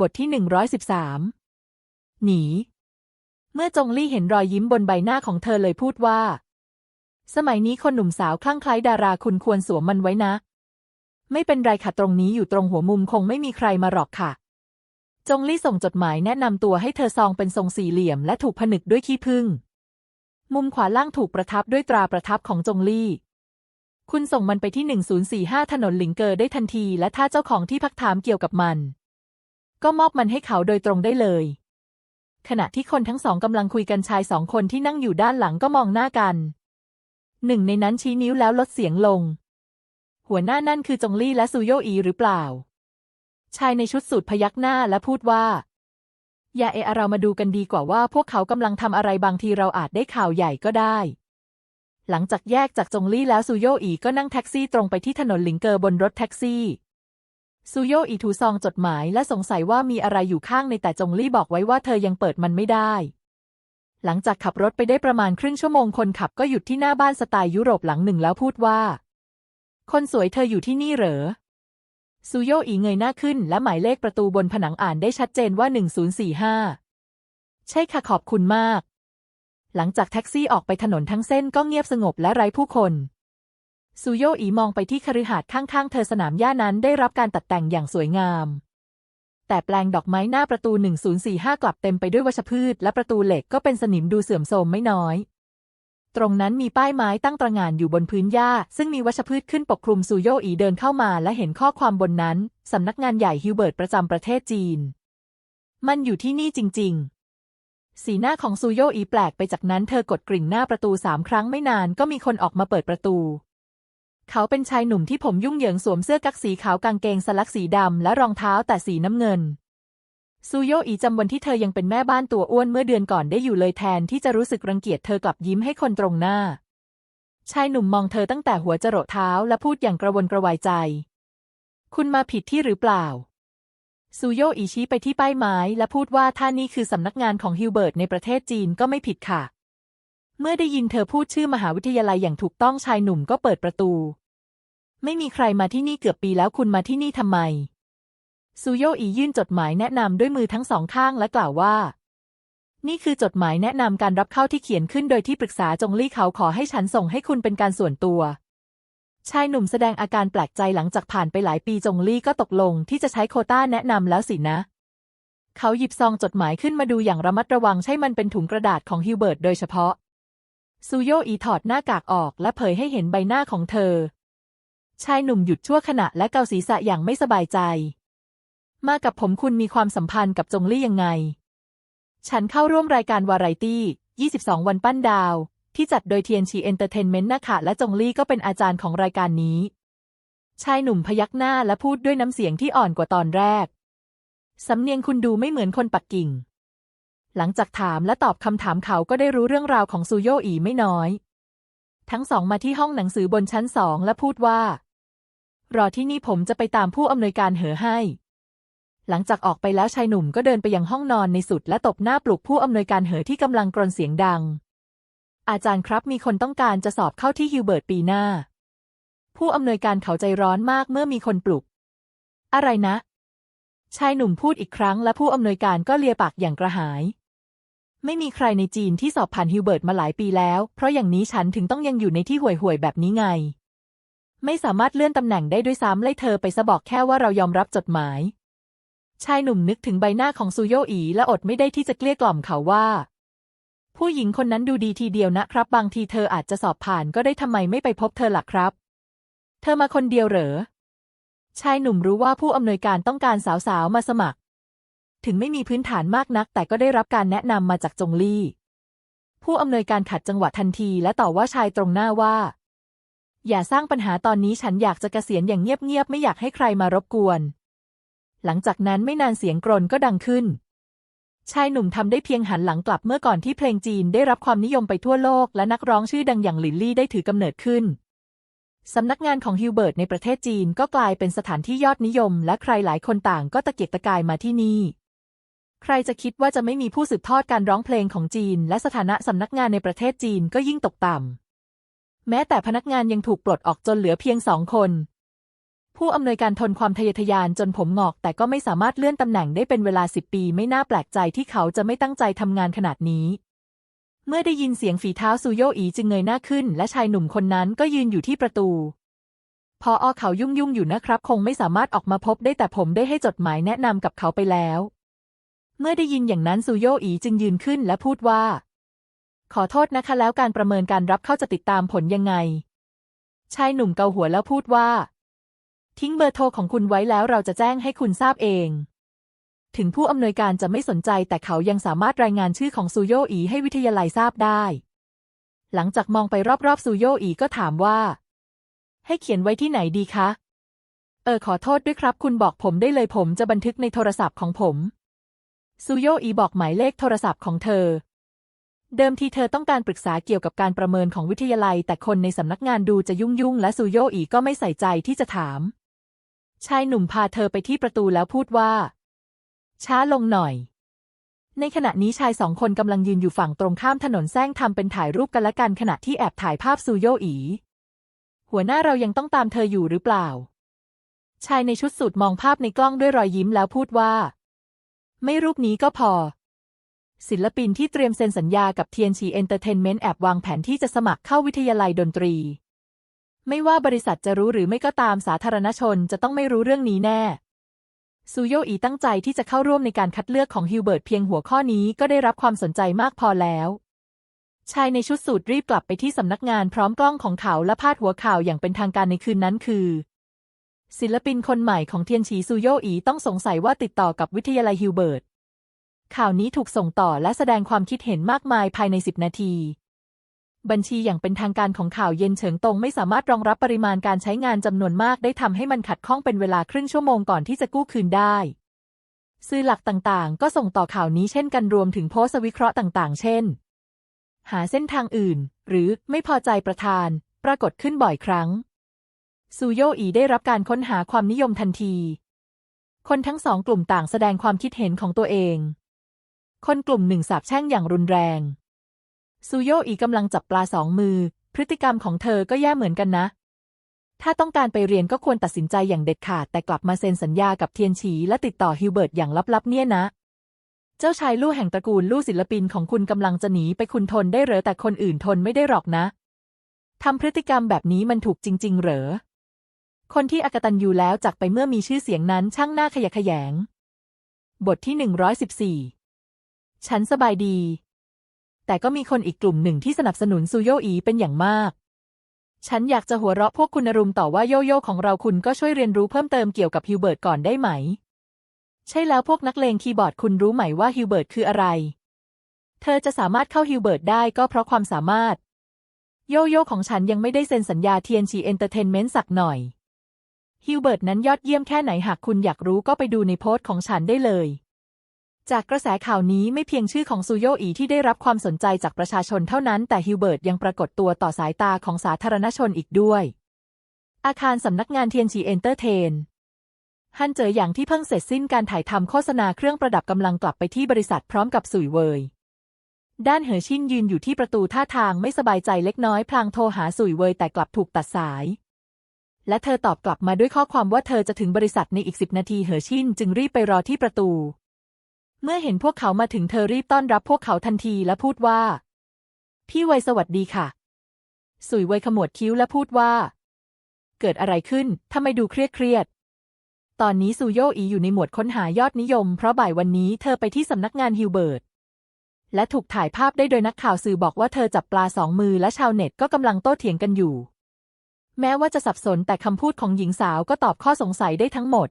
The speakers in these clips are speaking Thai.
บทที่หนึ่งร้อยสิบสามหนี เมื่อจงลี่เห็นรอยยิ้มบนใบหน้าของเธอเลยพูดว่า สมัยนี้คนหนุ่มสาวคลั่งไคล้ดาราคุณควรสวมมันไว้นะ ไม่เป็นไรค่ะตรงนี้อยู่ตรงหัวมุมคงไม่มีใครมาหรอกค่ะ จงลี่ส่งจดหมายแนะนำตัวให้เธอซองเป็นทรงสี่เหลี่ยมและถูกผนึกด้วยขี้ผึ้ง มุมขวาล่างถูกประทับด้วยตราประทับของจงลี่คุณส่งมันไปที่ 1045 ถนนหลิงเกอร์ได้ทันที และถ้าเจ้าของที่พักถามเกี่ยวกับมัน ก็มอบมันให้เขาโดยตรงได้เลย ขณะที่คนทั้งสองกำลังคุยกันชายสองคนที่นั่งอยู่ด้านหลังก็มองหน้ากัน หนึ่งในนั้นชี้นิ้วแล้วลดเสียงลง หัวหน้านั่นคือจงลี่และซูโยอีหรือเปล่า ชายในชุดสูทพยักหน้าและพูดว่า อย่าเอะเรามาดูกันดีกว่าว่าพวกเขากำลังทำอะไรบางทีเราอาจได้ข่าวใหญ่ก็ได้ หลังจากแยกจากจงลี่แล้วซูโยอีก็นั่งแท็กซี่ตรงไปที่ถนนหลิงเกอร์บนรถแท็กซี่ ซูโยอีถูซองจดหมายและสงสัยว่ามีอะไรอยู่ข้างในแต่จงลี่บอกไว้ว่าเธอยังเปิดมันไม่ได้ หลังจากขับรถไปได้ประมาณครึ่งชั่วโมงคนขับก็หยุดที่หน้าบ้านสไตล์ยุโรปหลังหนึ่งแล้วพูดว่า คนสวยเธออยู่ที่นี่เหรอซูโยอีเงยหน้าขึ้น และหมายเลขประตูบนผนังอ่านได้ชัดเจนว่า 1045 ใช่ค่ะขอบคุณมาก หลังจากแท็กซี่ออกไปถนนทั้งเส้นก็เงียบสงบและไร้ผู้คน ซูโยอีมองไปที่คฤหาสน์ข้างๆ เธอสนามหญ้านั้นได้รับการตัดแต่งอย่างสวยงาม แต่แปลงดอกไม้หน้าประตู 1045 กลับเต็มไปด้วยวัชพืช และประตูเหล็กก็เป็นสนิมดูเสื่อมโทรมไม่น้อย ตรงนั้นมีป้ายไม้ตั้งตระหง่านอยู่บนพื้นหญ้า ซึ่งมีวัชพืชขึ้นปกคลุมซูโยอีเดินเข้ามาและเห็นข้อความบนนั้น สำนักงานใหญ่ฮิวเบิร์ตประจำประเทศจีน มันอยู่ที่นี่จริง ๆสีหน้าของซูโยอีแปลกไปจากนั้นเธอกดกริ่งหน้าประตูสามครั้งไม่นานก็มีคนออกมาเปิดประตู เขาเป็นชายหนุ่มที่ผมยุ่งเหยิงสวมเสื้อกั๊กสีขาวกางเกงสลักสีดำและรองเท้าแต่สีน้ำเงิน ซูโยอีจำวันที่เธอยังเป็นแม่บ้านตัวอ้วนเมื่อเดือนก่อนได้อยู่เลยแทนที่จะรู้สึกรังเกียจเธอกลับยิ้มให้คนตรงหน้า ชายหนุ่มมองเธอตั้งแต่หัวจรดเท้าและพูดอย่างกระวนกระวายใจ คุณมาผิดที่หรือเปล่า ซูโยอีชี้ไปที่ป้ายไม้ และพูดว่าถ้านี่คือสำนักงานของฮิวเบิร์ตในประเทศจีนก็ไม่ผิดค่ะ เมื่อได้ยินเธอพูดชื่อมหาวิทยาลัยอย่างถูกต้องชายหนุ่มก็เปิดประตู ไม่มีใครมาที่นี่เกือบปีแล้วคุณมาที่นี่ทำไม ซูโยอียื่นจดหมายแนะนำด้วยมือทั้งสองข้างและกล่าวว่า นี่คือจดหมายแนะนำการรับเข้าที่เขียนขึ้นโดยที่ปรึกษาจงลี่เขาขอให้ฉันส่งให้คุณเป็นการส่วนตัว ชายหนุ่มแสดงอาการแปลกใจหลังจากผ่านไปหลายปีจงลี่ก็ตกลงที่จะใช้โคต้าแนะนำแล้วสินะเขาหยิบซองจดหมายขึ้นมาดูอย่างระมัดระวังใช่มันเป็นถุงกระดาษของฮิวเบิร์ตโดยเฉพาะ ซูโยอีถอดหน้ากากออกและเผยให้เห็นใบหน้าของเธอ ชายหนุ่มหยุดชั่วขณะและเกาศีรษะอย่างไม่สบายใจ มากับผมคุณมีความสัมพันธ์กับจงลี่ยังไง ฉันเข้าร่วมรายการวาไรตี้ 22 วันปั้นดาว ที่จัดโดยเทียนชีเอนเตอร์เทนเมนต์นะคะและจงลี่ก็เป็นอาจารย์ของรายการนี้ ชายหนุ่มพยักหน้าและพูดด้วยน้ำเสียงที่อ่อนกว่าตอนแรก สำเนียงคุณดูไม่เหมือนคนปักกิ่ง หลังจากถามและตอบคำถามเขาก็ได้รู้เรื่องราวของซูโยอีไม่น้อย ทั้งสองมาที่ห้องหนังสือบนชั้นสองและพูดว่า รอที่นี่ผมจะไปตามผู้อำนวยการเหอให้ หลังจากออกไปแล้วชายหนุ่มก็เดินไปยังห้องนอนในสุดและตบหน้าปลุกผู้อำนวยการเหอที่กำลังกรนเสียงดัง อาจารย์ครับมีคนต้องการจะสอบเข้าที่ฮิวเบิร์ตปีหน้า ผู้อำนวยการเขาใจร้อนมากเมื่อมีคนปลุก อะไรนะ ชายหนุ่มพูดอีกครั้งและผู้อำนวยการก็เลียปากอย่างกระหาย ไม่มีใครในจีนที่สอบผ่านฮิวเบิร์ตมาหลายปีแล้ว เพราะอย่างนี้ฉันถึงต้องยังอยู่ในที่ห่วยๆแบบนี้ไง ไม่สามารถเลื่อนตำแหน่งได้ด้วยซ้ำไล่เธอไปซะบอกแค่ว่าเรายอมรับจดหมาย ชายหนุ่มนึกถึงใบหน้าของซูโยอีและอดไม่ได้ที่จะเกลี้ยกล่อมเขาว่า ผู้หญิงคนนั้นดูดีทีเดียวนะครับ บางทีเธออาจจะสอบผ่านก็ได้ทำไมไม่ไปพบเธอล่ะครับ เธอมาคนเดียวเหรอชายหนุ่มรู้ว่าผู้อำนวยการต้องการสาวๆมาสมัคร ถึงไม่มีพื้นฐานมากนัก แต่ก็ได้รับการแนะนำมาจากจงลี่ ผู้อำนวยการขัดจังหวะทันที และต่อว่าชายตรงหน้าว่า อย่าสร้างปัญหาตอนนี้ฉันอยากจะเกษียณอย่างเงียบๆไม่อยากให้ใครมารบกวน หลังจากนั้นไม่นานเสียงกรนก็ดังขึ้น ชายหนุ่มทำได้เพียงหันหลังกลับเมื่อก่อนที่เพลงจีนได้รับความนิยมไปทั่วโลก และนักร้องชื่อดังอย่างหลิลลี่ได้ถือกำเนิดขึ้นสำนักงานของฮิวเบิร์ตในประเทศจีนก็กลายเป็นสถานที่ยอดนิยม และใครหลายคนต่างก็ตะเกียกตะกายมาที่นี่ ใครจะคิดว่าจะไม่มีผู้สืบทอดการร้องเพลงของจีน และสถานะสำนักงานในประเทศจีนก็ยิ่งตกต่ำ แม้แต่พนักงานยังถูกปลดออกจนเหลือเพียงสองคน ผู้อำนวยการทนความทะเยอทะยานจนผมหงอก แต่ก็ไม่สามารถเลื่อนตำแหน่งได้เป็นเวลาสิบปีไม่น่าแปลกใจที่เขาจะไม่ตั้งใจทำงานขนาดนี้ เมื่อได้ยินเสียงฝีเท้าซูโยอีจึงเงยหน้าขึ้น และชายหนุ่มคนนั้นก็ยืนอยู่ที่ประตูพออเขายุ่งยุ่งอยู่นะครับ คงไม่สามารถออกมาพบได้แต่ผมได้ให้จดหมายแนะนำกับเขาไปแล้ว เมื่อได้ยินอย่างนั้นซูโยอีจึงยืนขึ้นและพูดว่า ขอโทษนะคะแล้วการประเมินการรับเข้าจะติดตามผลยังไง ชายหนุ่มเกาหัวแล้วพูดว่า ทิ้งเบอร์โทรของคุณไว้แล้วเราจะแจ้งให้คุณทราบเอง ถึงผู้อำนวยการจะไม่สนใจแต่เขายังสามารถรายงานชื่อของซูโยอีให้วิทยาลัยทราบได้ หลังจากมองไปรอบๆซูโยอีก็ถามว่า ให้เขียนไว้ที่ไหนดีคะ เออขอโทษด้วยครับ คุณบอกผมได้เลยผมจะบันทึกในโทรศัพท์ของผม ซูโยอีบอกหมายเลขโทรศัพท์ของเธอ เดิมทีเธอต้องการปรึกษาเกี่ยวกับการประเมินของวิทยาลัย แต่คนในสำนักงานดูจะยุ่งยุ่งและซูโยอีก็ไม่ใส่ใจที่จะถาม ชายหนุ่มพาเธอไปที่ประตูแล้วพูดว่า ช้าลงหน่อย ในขณะนี้ชายสองคนกำลังยืนอยู่ฝั่งตรงข้ามถนนแซงทำเป็นถ่ายรูปกันละกันขณะที่แอบถ่ายภาพซูโยอี หัวหน้าเรายังต้องตามเธออยู่หรือเปล่า ชายในชุดสูทมองภาพในกล้องด้วยรอยยิ้มแล้วพูดว่า ไม่รูปนี้ก็พอ ศิลปินที่เตรียมเซ็นสัญญากับเทียนชีเอนเตอร์เทนเมนต์แอบวางแผนที่จะสมัครเข้าวิทยาลัยดนตรี ไม่ว่าบริษัทจะรู้หรือไม่ก็ตามสาธารณชนจะต้องไม่รู้เรื่องนี้แน่ ซูโยอีตั้งใจที่จะเข้าร่วมในการคัดเลือกของฮิวเบิร์ตเพียงหัวข้อนี้ก็ได้รับความสนใจมากพอแล้วชายในชุดสูทรีบกลับไปที่สำนักงานพร้อมกล้องของเขาและพาดหัวข่าวอย่างเป็นทางการในคืนนั้นคือ ศิลปินคนใหม่ของเทียนฉีซูโยอีต้องสงสัยว่าติดต่อกับวิทยาลัยฮิวเบิร์ต ข่าวนี้ถูกส่งต่อและแสดงความคิดเห็นมากมายภายใน 10 นาที บัญชีอย่างเป็นทางการของข่าวเย็นเฉิงตงไม่สามารถรองรับปริมาณการใช้งานจำนวนมากได้ทำให้มันขัดข้องเป็นเวลาครึ่งชั่วโมงก่อนที่จะกู้คืนได้ สื่อหลักต่างๆ ก็ส่งต่อข่าวนี้เช่นกันรวมถึงโพสต์วิเคราะห์ต่างๆ เช่น หาเส้นทางอื่น หรือไม่พอใจประธาน ปรากฏขึ้นบ่อยครั้ง ซูโยอีได้รับการค้นหาความนิยมทันที คนทั้งสองกลุ่มต่างแสดงความคิดเห็นของตัวเอง คนกลุ่มหนึ่งสาบแช่งอย่างรุนแรง ซูโยอีกำลังจับปลาสองมือ พฤติกรรมของเธอก็แย่เหมือนกันนะ ถ้าต้องการไปเรียนก็ควรตัดสินใจอย่างเด็ดขาด แต่กลับมาเซ็นสัญญากับเทียนฉีและติดต่อฮิวเบิร์ตอย่างลับๆเนี่ยนะ เจ้าชายลู่แห่งตระกูลลู่ศิลปินของคุณกำลังจะหนีไปคุณทนได้เหรอแต่คนอื่นทนไม่ได้หรอกนะทำพฤติกรรมแบบนี้มันถูกจริง ๆ เหรอ คนที่อกตันยูแล้วจากไปเมื่อมีชื่อเสียงนั้นช่างหน้าขยะแขยง บทที่หนึ่งร้อยสิบสี่ฉันสบายดี แต่ก็มีคนอีกกลุ่มหนึ่งที่สนับสนุนซูโยอีเป็นอย่างมาก ฉันอยากจะหัวเราะพวกคุณอรุมต่อว่าโยโย่ของเราคุณก็ช่วยเรียนรู้เพิ่มเติมเกี่ยวกับฮิวเบิร์ตก่อนได้ไหม ใช่แล้วพวกนักเลงคีย์บอร์ดคุณรู้ไหมว่าฮิวเบิร์ตคืออะไร เธอจะสามารถเข้าฮิวเบิร์ตได้ก็เพราะความสามารถ โยโย่ของฉันยังไม่ได้เซ็นสัญญาเทียนชีเอนเตอร์เทนเมนต์สักหน่อย ฮิวเบิร์ตนั้นยอดเยี่ยมแค่ไหนหากคุณอยากรู้ก็ไปดูในโพสต์ของฉันได้เลย จากกระแสข่าวนี้ไม่เพียงชื่อของซูโยอีที่ได้รับความสนใจจากประชาชนเท่านั้น แต่ฮิวเบิร์ตยังปรากฏตัวต่อสายตาของสาธารณชนอีกด้วย อาคารสำนักงานเทียนชีเอนเตอร์เทนฮันเจออย่างที่เพิ่งเสร็จสิ้นการถ่ายทำโฆษณาเครื่องประดับกำลังกลับไปที่บริษัทพร้อมกับสุยเวยด้านเหอชินยืนอยู่ที่ประตูท่าทางไม่สบายใจเล็กน้อยพลางโทรหาสุยเวยแต่กลับถูกตัดสาย และเธอตอบกลับมาด้วยข้อความว่าเธอจะถึงบริษัทในอีกสิบนาทีเหอชินจึงรีบไปรอที่ประตู เมื่อเห็นพวกเขามาถึงเธอรีบต้อนรับพวกเขาทันทีและพูดว่า พี่เวสวัสดีค่ะ สุยเวขมวดคิ้วและพูดว่า เกิดอะไรขึ้นทำไมดูเครียดเครียดตอนนี้ซูโยอีอยู่ในหมวดค้นหายอดนิยม เพราะบ่ายวันนี้เธอไปที่สำนักงานฮิวเบิร์ตและถูกถ่ายภาพได้โดยนักข่าวสื่อบอกว่าเธอจับปลาสองมือและชาวเน็ตก็กำลังโต้เถียงกันอยู่ แม้ว่าจะสับสนแต่คำพูดของหญิงสาวก็ตอบข้อสงสัยได้ทั้งหมด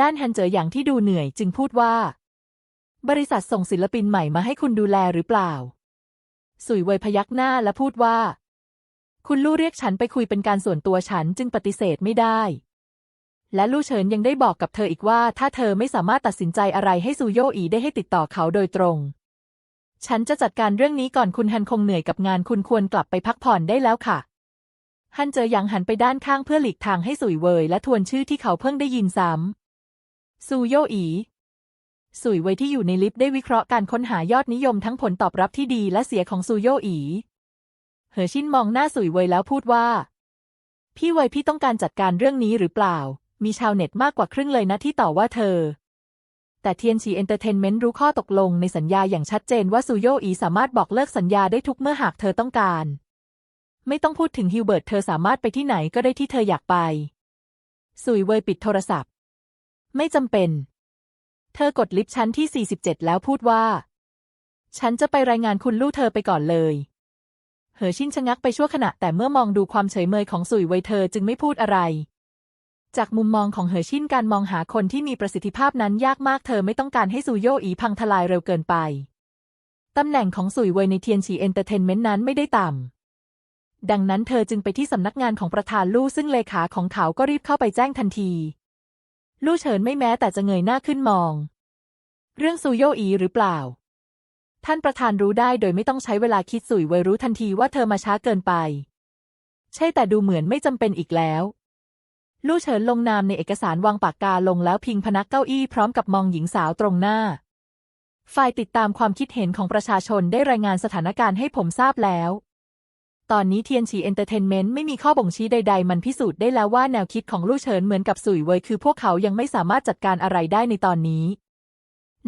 ด้านฮันเจออย่างที่ดูเหนื่อยจึงพูดว่า บริษัทส่งศิลปินใหม่มาให้คุณดูแลหรือเปล่า สุยเวยพยักหน้าและพูดว่า คุณลู่เรียกฉันไปคุยเป็นการส่วนตัวฉันจึงปฏิเสธไม่ได้ และลู่เฉินยังได้บอกกับเธออีกว่า ถ้าเธอไม่สามารถตัดสินใจอะไรให้ซูโยอีได้ให้ติดต่อเขาโดยตรง ฉันจะจัดการเรื่องนี้ก่อนคุณฮันคงเหนื่อยกับงานคุณควรกลับไปพักผ่อนได้แล้วค่ะ ฮันเจอหยางหันไปด้านข้างเพื่อหลีกทางให้สุยเวยและทวนชื่อที่เขาเพิ่งได้ยินซ้ำซูโยอีสุยเวยที่อยู่ในลิฟต์ได้วิเคราะห์การค้นหายอดนิยมทั้งผลตอบรับที่ดีและเสียของซูโยอีเหอชินมองหน้าสุยเวยแล้วพูดว่า พี่ไวยพี่ต้องการจัดการเรื่องนี้หรือเปล่า มีชาวเน็ตมากกว่าครึ่งเลยนะที่ต่อว่าเธอ แต่เทียนชีเอนเตอร์เทนเมนต์รู้ข้อตกลงในสัญญาอย่างชัดเจนว่าซูโยอีสามารถบอกเลิกสัญญาได้ทุกเมื่อหากเธอต้องการ ไม่ต้องพูดถึงฮิวเบิร์ตเธอสามารถไปที่ไหนก็ได้ที่เธออยากไป สุยเวยปิดโทรศัพท์ ไม่จำเป็น เธอกดลิฟต์ชั้นที่ 47 แล้วพูดว่า ฉันจะไปรายงานคุณลู่เธอไปก่อนเลยเหอชินชะงักไปชั่วขณะแต่เมื่อมองดูความเฉยเมยของสุยเวยเธอจึงไม่พูดอะไร จากมุมมองของเหอชินการมองหาคนที่มีประสิทธิภาพนั้นยากมากเธอไม่ต้องการให้ซูโยอีพังทลายเร็วเกินไป ตำแหน่งของสุยเวยในเทียนฉีเอนเตอร์เทนเมนต์นั้นไม่ได้ต่ำ ดังนั้นเธอจึงไปที่สำนักงานของประธานลู่ซึ่งเลขาของเขาก็รีบเข้าไปแจ้งทันที ลู่เฉินไม่แม้แต่จะเงยหน้าขึ้นมอง เรื่องซูโยอีหรือเปล่า ท่านประธานรู้ได้โดยไม่ต้องใช้เวลาคิดสุยเวยรู้ทันทีว่าเธอมาช้าเกินไป ใช่แต่ดูเหมือนไม่จำเป็นอีกแล้วลู่เฉินลงนามในเอกสารวางปากกาลงแล้วพิงพนักเก้าอี้พร้อมกับมองหญิงสาวตรงหน้า ฝ่ายติดตามความคิดเห็นของประชาชนได้รายงานสถานการณ์ให้ผมทราบแล้ว ตอนนี้เทียนฉีเอนเตอร์เทนเมนต์ไม่มีข้อบ่งชี้ใดๆ มันพิสูจน์ได้แล้วว่าแนวคิดของลู่เฉินเหมือนกับสุยเวยคือพวกเขายังไม่สามารถจัดการอะไรได้ในตอนนี้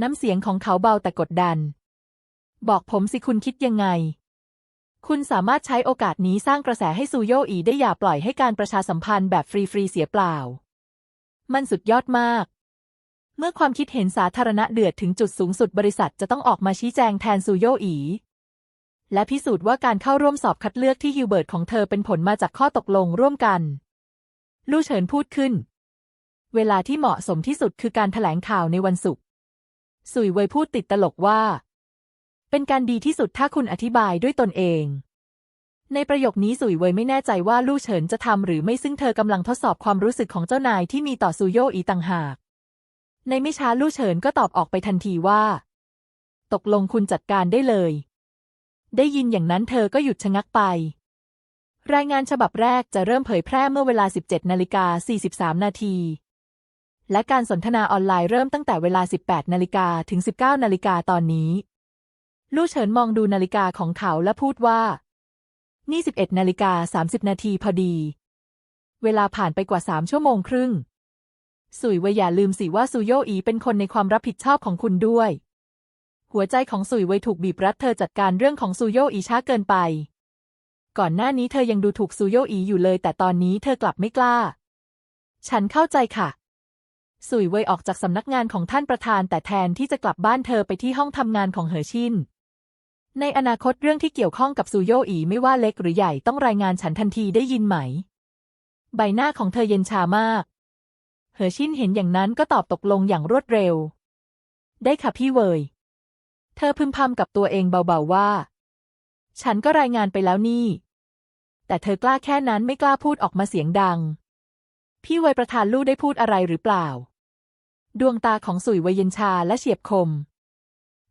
น้ำเสียงของเขาเบาแต่กดดัน บอกผมสิคุณคิดยังไง คุณสามารถใช้โอกาสนี้สร้างกระแสให้ซูโยอีได้อย่าปล่อยให้การประชาสัมพันธ์แบบฟรีๆเสียเปล่า มันสุดยอดมากเมื่อความคิดเห็นสาธารณะเดือดถึงจุดสูงสุดบริษัทจะต้องออกมาชี้แจงแทนซูโยอี และพิสูจน์ว่าการเข้าร่วมสอบคัดเลือกที่ฮิวเบิร์ตของเธอเป็นผลมาจากข้อตกลงร่วมกัน ลู่เฉินพูดขึ้น เวลาที่เหมาะสมที่สุดคือการถแถลงข่าวในวันศุกร์สุยเวยพูดติดตลกว่า เป็นการดีที่สุดถ้าคุณอธิบายด้วยตนเอง ในประโยคนี้สุยเวยไม่แน่ใจว่าลู่เฉินจะทำหรือไม่ซึ่งเธอกำลังทดสอบความรู้สึกของเจ้านายที่มีต่อซูโยอีต่างหาก ในไม่ช้าลู่เฉินก็ตอบออกไปทันทีว่า ตกลงคุณจัดการได้เลย ได้ยินอย่างนั้นเธอก็หยุดชะงักไป รายงานฉบับแรกจะเริ่มเผยแพร่เมื่อเวลา 17นาฬิกา43 นาที และการสนทนาออนไลน์เริ่มตั้งแต่เวลา 18นาฬิกาถึง 19นาฬิกาตอนนี้ ลู่เฉินมองดูนาฬิกาของเขาและพูดว่า นี่ 11นาฬิกา30 นาทีพอดี เวลาผ่านไปกว่า 3 ชั่วโมงครึ่ง สุยเวยอย่าลืมสิว่าซูโยอีเป็นคนในความรับผิดชอบของคุณด้วย หัวใจของสุยเวยถูกบีบรัดเธอจัดการเรื่องของซูโยอีช้าเกินไป ก่อนหน้านี้เธอยังดูถูกซูโยอีอยู่เลย แต่ตอนนี้เธอกลับไม่กล้า ฉันเข้าใจค่ะ สุยเวยออกจากสำนักงานของท่านประธาน แต่แทนที่จะกลับบ้านเธอไปที่ห้องทำงานของเหอชินในอนาคตเรื่องที่เกี่ยวข้องกับซูโยอีไม่ว่าเล็กหรือใหญ่ต้องรายงานฉันทันทีได้ยินไหม ใบหน้าของเธอเย็นชามาก เหอชินเห็นอย่างนั้นก็ตอบตกลงอย่างรวดเร็ว ได้ค่ะพี่เวย เธอพึมพำกับตัวเองเบาๆว่า ฉันก็รายงานไปแล้วนี่ แต่เธอกล้าแค่นั้นไม่กล้าพูดออกมาเสียงดัง พี่เวยประธานลู่ได้พูดอะไรหรือเปล่า ดวงตาของสุยเวยเย็นชาและเฉียบคม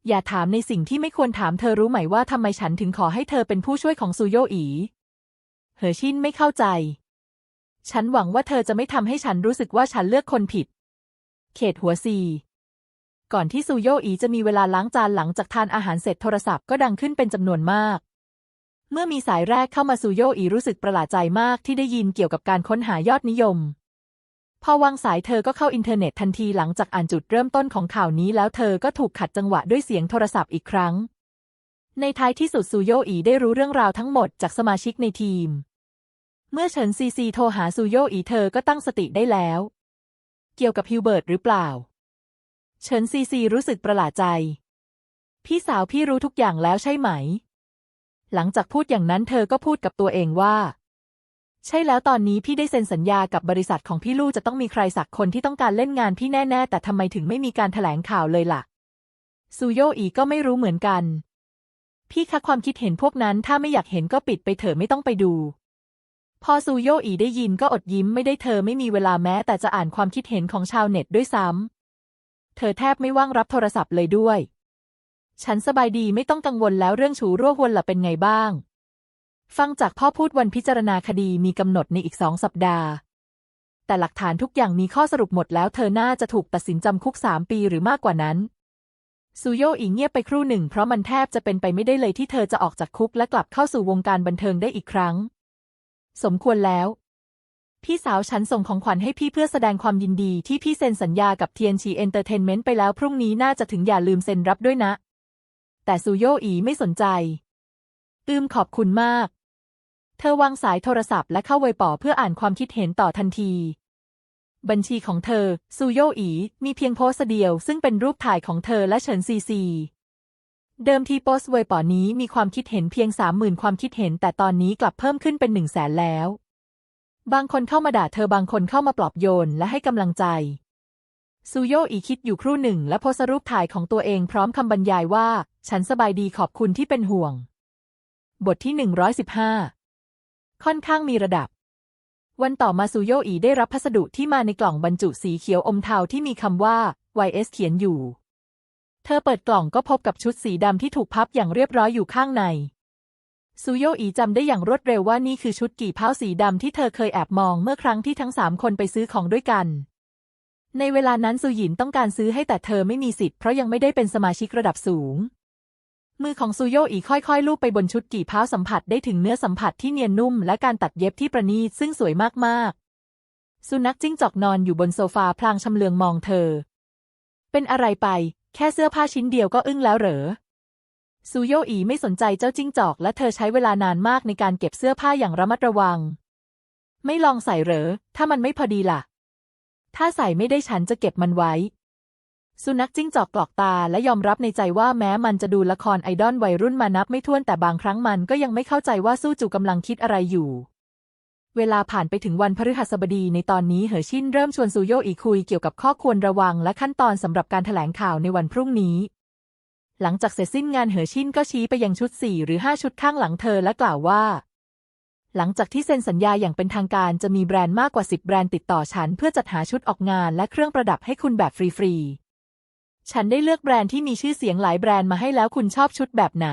อย่าถามในสิ่งที่ไม่ควรถามเธอรู้ไหมว่าทำไมฉันถึงขอให้เธอเป็นผู้ช่วยของซูโยอีเหอชินไม่เข้าใจ ฉันหวังว่าเธอจะไม่ทำให้ฉันรู้สึกว่าฉันเลือกคนผิด เขตหัวซี ก่อนที่ซูโยอีจะมีเวลาล้างจานหลังจากทานอาหารเสร็จโทรศัพท์ก็ดังขึ้นเป็นจำนวนมาก เมื่อมีสายแรกเข้ามาซูโยอีรู้สึกประหลาดใจมากที่ได้ยินเกี่ยวกับการค้นหายอดนิยม พอวางสายเธอก็เข้าอินเทอร์เน็ตทันทีหลังจากอ่านจุดเริ่มต้นของข่าวนี้แล้วเธอก็ถูกขัดจังหวะด้วยเสียงโทรศัพท์อีกครั้ง ในท้ายที่สุดซูโยอีได้รู้เรื่องราวทั้งหมดจากสมาชิกในทีม เมื่อเฉินซีซีโทรหาซูโยอีเธอก็ตั้งสติได้แล้ว เกี่ยวกับฮิวเบิร์ตหรือเปล่า เฉินซีซีรู้สึกประหลาดใจ พี่สาวพี่รู้ทุกอย่างแล้วใช่ไหม หลังจากพูดอย่างนั้นเธอก็พูดกับตัวเองว่า ใช่แล้วตอนนี้พี่ได้เซ็นสัญญากับบริษัทของพี่ลู่จะต้องมีใครสักคนที่ต้องการเล่นงานพี่แน่ ๆ แต่ทำไมถึงไม่มีการแถลงข่าวเลยล่ะซูโยอีก็ไม่รู้เหมือนกัน พี่คะความคิดเห็นพวกนั้นถ้าไม่อยากเห็นก็ปิดไปเถอะไม่ต้องไปดู พอซูโยอีได้ยินก็อดยิ้มไม่ได้เธอไม่มีเวลาแม้แต่จะอ่านความคิดเห็นของชาวเน็ตด้วยซ้ำ เธอแทบไม่ว่างรับโทรศัพท์เลยด้วย ฉันสบายดีไม่ต้องกังวลแล้วเรื่องชูรั่วหวนล่ะเป็นไงบ้าง ฟังจากพ่อพูดวันพิจารณาคดีมีกำหนดในอีกสองสัปดาห์ แต่หลักฐานทุกอย่างมีข้อสรุปหมดแล้วเธอน่าจะถูกตัดสินจำคุกสามปีหรือมากกว่านั้นซูโยอีเงียบไปครู่หนึ่งเพราะมันแทบจะเป็นไปไม่ได้เลยที่เธอจะออกจากคุกและกลับเข้าสู่วงการบันเทิงได้อีกครั้ง สมควรแล้ว พี่สาวฉันส่งของขวัญให้พี่เพื่อแสดงความยินดีที่พี่เซ็นสัญญากับเทียนชีเอนเตอร์เทนเมนต์ไปแล้วพรุ่งนี้น่าจะถึงอย่าลืมเซ็นรับด้วยนะ แต่ซูโยอีไม่สนใจ อืมขอบคุณมาก เธอวางสายโทรศัพท์และเข้าเวปอเพื่ออ่านความคิดเห็นต่อทันที บัญชีของเธอ ซูโยอีมีเพียงโพสต์เดียว ซึ่งเป็นรูปถ่ายของเธอและเฉินซีซีเดิมทีโพสต์เวปอนี้มีความคิดเห็นเพียงสามหมื่นความคิดเห็น แต่ตอนนี้กลับเพิ่มขึ้นเป็นหนึ่งแสนแล้ว บางคนเข้ามาด่าเธอบางคนเข้ามาปลอบโยนและให้กำลังใจซูโยอีคิดอยู่ครู่หนึ่งและโพสรูปถ่ายของตัวเองพร้อมคำบรรยายว่า ฉันสบายดีขอบคุณที่เป็นห่วง บทที่ 115 ค่อนข้างมีระดับ วันต่อมาซูโยอีได้รับพัสดุที่มาในกล่องบรรจุสีเขียวอมเทาที่มีคำว่า YS เขียนอยู่ เธอเปิดกล่องก็พบกับชุดสีดำที่ถูกพับอย่างเรียบร้อยอยู่ข้างใน ซูโยอีจำได้อย่างรวดเร็วว่านี่คือชุดกี่เพ้าสีดำที่เธอเคยแอบมองเมื่อครั้งที่ทั้งสามคนไปซื้อของด้วยกัน ในเวลานั้นซูหยินต้องการซื้อให้แต่เธอไม่มีสิทธิ์เพราะยังไม่ได้เป็นสมาชิกระดับสูง มือของซูโยอีค่อยๆ ลูบไปบนชุดกี่เพ้าสัมผัสได้ถึงเนื้อสัมผัสที่เนียนนุ่มและการตัดเย็บที่ประณีตซึ่งสวยมากๆ สุนัขจิ้งจอกนอนอยู่บนโซฟาพลางชำเลืองมองเธอ เป็นอะไรไป แค่เสื้อผ้าชิ้นเดียวก็อึ้งแล้วเหรอ ซูโยอีไม่สนใจเจ้าจิ้งจอก และเธอใช้เวลานานมากในการเก็บเสื้อผ้าอย่างระมัดระวัง ไม่ลองใส่เหรอ ถ้ามันไม่พอดีล่ะ ถ้าใส่ไม่ได้ฉันจะเก็บมันไว้ สุนัขจิ้งจอกกรอกตาและยอมรับในใจว่าแม้มันจะดูละครไอดอลวัยรุ่นมานับไม่ถ้วนแต่บางครั้งมันก็ยังไม่เข้าใจว่าสู้จูกำลังคิดอะไรอยู่เวลาผ่านไปถึงวันพฤหัสบดีในตอนนี้เหอชินเริ่มชวนซูโยอีคุยเกี่ยวกับข้อควรระวังและขั้นตอนสำหรับการถแถลงข่าวในวันพรุ่งนี้ หลังจากเสร็จสิ้นงานเหอชินก็ชี้ไปยังชุดสี่หรือห้าชุดข้างหลังเธอและกล่าวว่า หลังจากที่เซ็นสัญญาอย่างเป็นทางการจะมีแบรนด์มากกว่าสิบแบรนด์ติดต่อฉันเพื่อจัดหาชุดออกงานและเครื่องประดับให้คุณแบบฟรีๆ ฉันได้เลือกแบรนด์ที่มีชื่อเสียงหลายแบรนด์มาให้แล้วคุณชอบชุดแบบไหน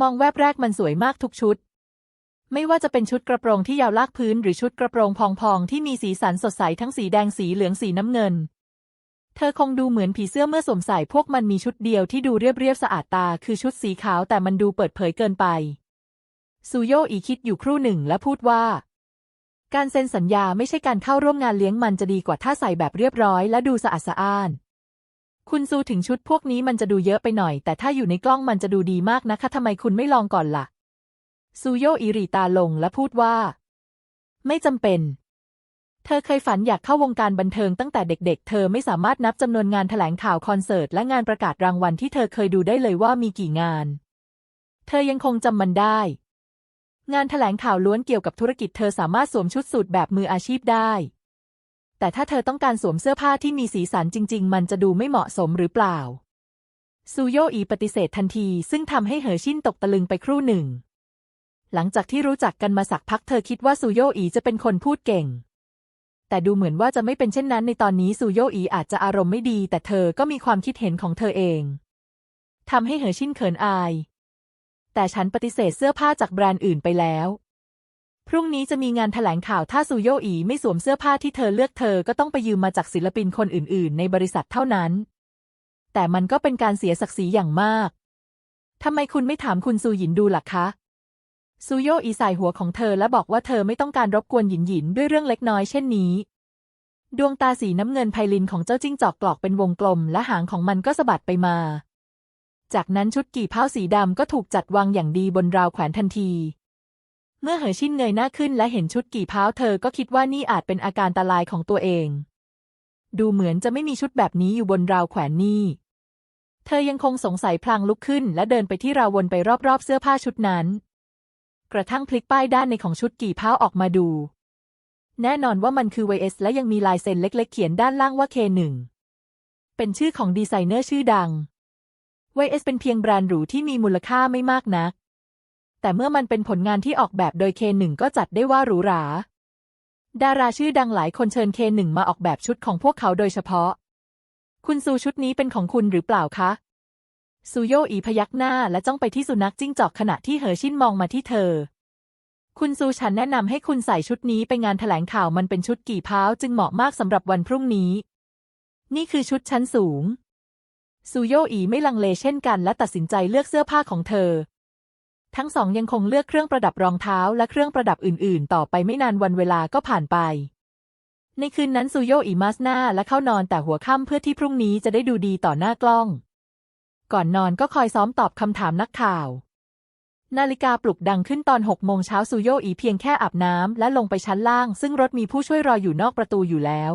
มองแวบแรกมันสวยมากทุกชุด ไม่ว่าจะเป็นชุดกระโปรงที่ยาวลากพื้น หรือชุดกระโปรงพองๆที่มีสีสันสดใสทั้งสีแดงสีเหลืองสีน้ำเงิน เธอคงดูเหมือนผีเสื้อเมื่อสวมใส่พวกมันมีชุดเดียวที่ดูเรียบๆสะอาดตาคือชุดสีขาวแต่มันดูเปิดเผยเกินไปซูโยอีคิดอยู่ครู่หนึ่งและพูดว่า การเซ็นสัญญาไม่ใช่การเข้าร่วมงานเลี้ยงมันจะดีกว่าถ้าใส่แบบเรียบร้อยและดูสะอาดสะอ้าน คุณซูถึงชุดพวกนี้มันจะดูเยอะไปหน่อย แต่ถ้าอยู่ในกล้องมันจะดูดีมากนะคะทำไมคุณไม่ลองก่อนล่ะซูโยอีรีตาลงและพูดว่า ไม่จำเป็น เธอเคยฝันอยากเข้าวงการบันเทิงตั้งแต่เด็กๆ เธอไม่สามารถนับจำนวนงานแถลงข่าวคอนเสิร์ตและงานประกาศรางวัลที่เธอเคยดูได้เลยว่ามีกี่งาน เธอยังคงจำมันได้ งานแถลงข่าวล้วนเกี่ยวกับธุรกิจเธอสามารถสวมชุดสูทแบบมืออาชีพได้ แต่ถ้าเธอต้องการสวมเสื้อผ้าที่มีสีสันจริง ๆ มันจะดูไม่เหมาะสมหรือเปล่า ซูโยอีปฏิเสธทันที ซึ่งทำให้เหอชินตกตะลึงไปครู่หนึ่ง หลังจากที่รู้จักกันมาสักพักเธอคิดว่าซูโยอีจะเป็นคนพูดเก่ง แต่ดูเหมือนว่าจะไม่เป็นเช่นนั้นในตอนนี้ซูโยอีอาจจะอารมณ์ไม่ดี แต่เธอก็มีความคิดเห็นของเธอเองทำให้เหอชินเขินอาย แต่ฉันปฏิเสธเสื้อผ้าจากแบรนด์อื่นไปแล้ว พรุ่งนี้จะมีงานแถลงข่าวถ้าซูโยอีไม่สวมเสื้อผ้าที่เธอเลือกเธอก็ต้องไปยืมมาจากศิลปินคนอื่น ๆ ในบริษัทเท่านั้น แต่มันก็เป็นการเสียศักดิ์ศรีอย่างมากทำไมคุณไม่ถามคุณซูหยินดูล่ะคะ ซูโยอีสายหัวของเธอและบอกว่าเธอไม่ต้องการรบกวนหยินหยินด้วยเรื่องเล็กน้อยเช่นนี้ ดวงตาสีน้ำเงินไพลินของเจ้าจิ้งจอกกรอกเป็นวงกลม และหางของมันก็สะบัดไปมา จากนั้นชุดกี่เผ้าสีดำก็ถูกจัดวางอย่างดีบนราวแขวนทันที เมื่อเหอชินเงยหน้าขึ้นและเห็นชุดกี่เผ้าเธอก็คิดว่านี่อาจเป็นอาการตรายของตัวเอง ดูเหมือนจะไม่มีชุดแบบนี้อยู่บนราวแขวนนี่เธอยังคงสงสัยพลางลุกขึ้น และเดินไปที่ราววนไปรอบๆเสื้อผ้าชุดนั้น กระทั่งพลิกป้ายด้านในของชุดกี่เผ้าออกมาดู แน่นอนว่ามันคือ YS และยังมีลายเซ็นเล็ก ๆ เขียนด้านล่างว่า K1 เป็นชื่อของดีไซเนอร์ชื่อดัง YS เป็นเพียงแบรนด์หรูที่มีมูลค่าไม่มากนัก แต่เมื่อมันเป็นผลงานที่ออกแบบโดย K1 ก็จัดได้ว่าหรูหรา ดาราชื่อดังหลายคนเชิญ K1 มาออกแบบชุดของพวกเขาโดยเฉพาะ คุณซูชุดนี้เป็นของคุณหรือเปล่าคะ ซูโยอีพยักหน้าและจ้องไปที่สุนัขจิ้งจอกขณะที่เหอชินมองมาที่เธอ คุณซูฉันแนะนำให้คุณใส่ชุดนี้ไปงานแถลงข่าวมันเป็นชุดกี่เพ้าจึงเหมาะมากสำหรับวันพรุ่งนี้ นี่คือชุดชั้นสูง ซูโยอีไม่ลังเลเช่นกัน และตัดสินใจเลือกเสื้อผ้าของเธอ ทั้งสองยังคงเลือกเครื่องประดับรองเท้าและเครื่องประดับอื่น ๆ ต่อไปไม่นานวันเวลาก็ผ่านไป ในคืนนั้นซูโยอิมาสหน้าและเข้านอนแต่หัวค่ำเพื่อที่พรุ่งนี้จะได้ดูดีต่อหน้ากล้อง ก่อนนอนก็คอยซ้อมตอบคำถามนักข่าว นาฬิกาปลุกดังขึ้นตอนหกโมงเช้าซูโยอีเพียงแค่อาบน้ำและลงไปชั้นล่าง ซึ่งรถมีผู้ช่วยรออยู่นอกประตูอยู่แล้ว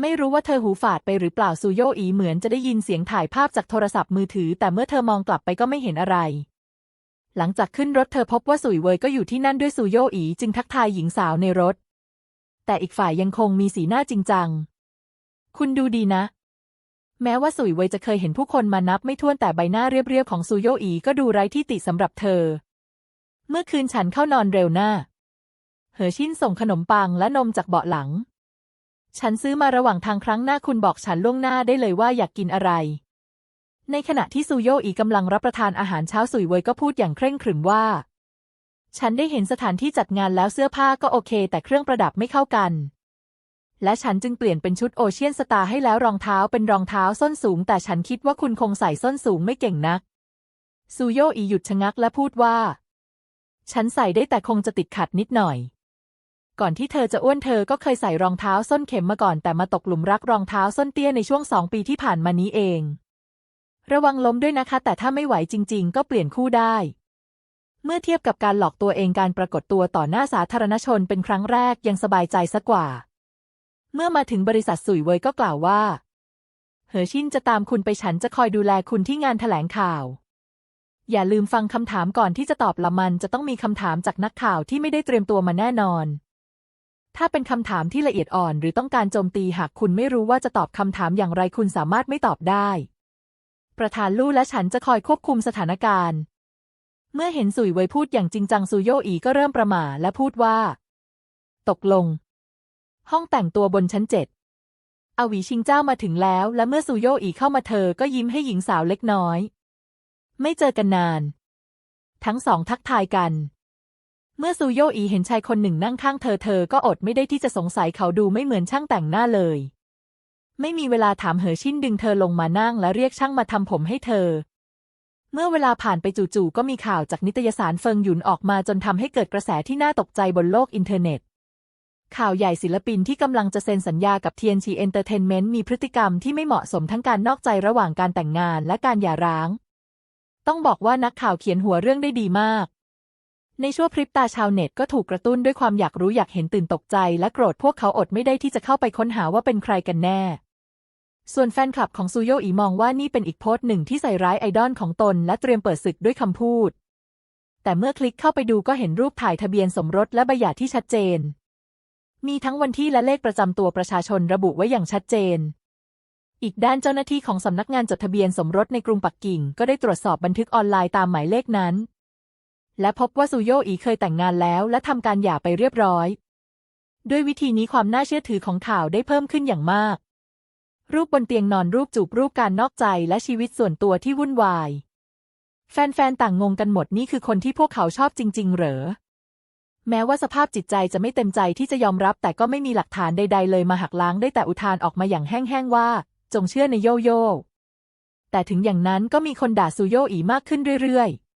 ไม่รู้ว่าเธอหูฝาดไปหรือเปล่าซูโยอีเหมือนจะได้ยินเสียงถ่ายภาพจากโทรศัพท์มือถือ แต่เมื่อเธอมองกลับไปก็ไม่เห็นอะไร หลังจากขึ้นรถเธอพบว่าสุยเวยก็อยู่ที่นั่นด้วยซูโยอีจึงทักทายหญิงสาวในรถ แต่อีกฝ่ายยังคงมีสีหน้าจริงจังคุณดูดีนะ แม้ว่าสุยเวยจะเคยเห็นผู้คนมานับไม่ถ้วนแต่ใบหน้าเรียบๆของซูโยอีก็ดูไร้ที่ติสำหรับเธอ เมื่อคืนฉันเข้านอนเร็วหน้า เหอชินส่งขนมปังและนมจากเบาะหลัง ฉันซื้อมาระหว่างทางครั้งหน้าคุณบอกฉันล่วงหน้าได้เลยว่าอยากกินอะไร ในขณะที่ซูโยอีกำลังรับประทานอาหารเช้าสุยเวยก็พูดอย่างเคร่งขรึมว่า ฉันได้เห็นสถานที่จัดงานแล้วเสื้อผ้าก็โอเค แต่เครื่องประดับไม่เข้ากัน และฉันจึงเปลี่ยนเป็นชุดโอเชียนสตาร์ให้แล้วรองเท้าเป็นรองเท้าส้นสูง แต่ฉันคิดว่าคุณคงใส่ส้นสูงไม่เก่งนัก ซูโยอีหยุดชะงักและพูดว่า ฉันใส่ได้แต่คงจะติดขัดนิดหน่อย ก่อนที่เธอจะอ้วนเธอก็เคยใส่รองเท้าส้นเข็มมาก่อนแต่มาตกหลุมรักรองเท้าส้นเตี้ยในช่วงสองปีที่ผ่านมานี้เอง ระวังล้มด้วยนะคะ แต่ถ้าไม่ไหวจริง ๆ ก็เปลี่ยนคู่ได้ เมื่อเทียบกับการหลอกตัวเองการปรากฏตัวต่อหน้าสาธารณชนเป็นครั้งแรกยังสบายใจสักกว่า เมื่อมาถึงบริษัทสุยเวยก็กล่าวว่า เหอชินจะตามคุณไปฉันจะคอยดูแลคุณที่งานแถลงข่าว อย่าลืมฟังคำถามก่อนที่จะตอบละมันจะต้องมีคำถามจากนักข่าวที่ไม่ได้เตรียมตัวมาแน่นอน ถ้าเป็นคำถามที่ละเอียดอ่อนหรือต้องการโจมตีหากคุณไม่รู้ว่าจะตอบคำถามอย่างไรคุณสามารถไม่ตอบได้ ประธานลู่และฉันจะคอยควบคุมสถานการณ์ เมื่อเห็นสุยเวยพูดอย่างจริงจังซูโยอีก็เริ่มประหม่าและพูดว่า ตกลง ห้องแต่งตัวบนชั้นเจ็ดอวีชิงเจ้ามาถึงแล้ว และเมื่อซูโยอีเข้ามาเธอก็ยิ้มให้หญิงสาวเล็กน้อย ไม่เจอกันนาน ทั้งสองทักทายกัน เมื่อซูโยอีเห็นชายคนหนึ่งนั่งข้างเธอเธอก็อดไม่ได้ที่จะสงสัยเขาดูไม่เหมือนช่างแต่งหน้าเลย ไม่มีเวลาถามเหอชินดึงเธอลงมานั่งและเรียกช่างมาทำผมให้เธอ เมื่อเวลาผ่านไปจู่ๆก็มีข่าวจากนิตยสารเฟิงหยุนออกมาจนทำให้เกิดกระแสที่น่าตกใจบนโลกอินเทอร์เน็ต ข่าวใหญ่ศิลปินที่กำลังจะเซ็นสัญญากับ TNG Entertainment มีพฤติกรรมที่ไม่เหมาะสมทั้งการนอกใจระหว่างการแต่งงานและการหย่าร้าง ต้องบอกว่านักข่าวเขียนหัวเรื่องได้ดีมาก ในชั่วพริบตาชาวเน็ตก็ถูกกระตุ้นด้วยความอยากรู้อยากเห็นตื่นตกใจ และโกรธพวกเขาอดไม่ได้ที่จะเข้าไปค้นหาว่าเป็นใครกันแน่ ส่วนแฟนคลับของซูโยอีมองว่านี่เป็นอีกโพสต์หนึ่งที่ใส่ร้ายไอดอลของตน และเตรียมเปิดศึกด้วยคำพูด แต่เมื่อคลิกเข้าไปดูก็เห็นรูปถ่ายทะเบียนสมรสและใบหย่าที่ชัดเจน มีทั้งวันที่และเลขประจำตัวประชาชนระบุไว้อย่างชัดเจน อีกด้านเจ้าหน้าที่ของสำนักงานจดทะเบียนสมรสในกรุงปักกิ่ง ก็ได้ตรวจสอบบันทึกออนไลน์ตามหมายเลขนั้น และพบว่าซูโยอีเคยแต่งงานแล้วและทำการหย่าไปเรียบร้อย ด้วยวิธีนี้ความน่าเชื่อถือของข่าวได้เพิ่มขึ้นอย่างมาก รูปบนเตียงนอนรูปจูบรูปการนอกใจและชีวิตส่วนตัวที่วุ่นวาย แฟนๆต่างงงกันหมดนี่คือคนที่พวกเขาชอบจริง ๆ เหรอ แม้ว่าสภาพจิตใจจะไม่เต็มใจที่จะยอมรับ แต่ก็ไม่มีหลักฐานใด ๆ เลยมาหักล้างได้แต่อุทานออกมาอย่างแห้งๆว่า จงเชื่อในโยโย่แต่ถึงอย่างนั้นก็มีคนด่าซูโยอีมากขึ้นเรื่อยๆ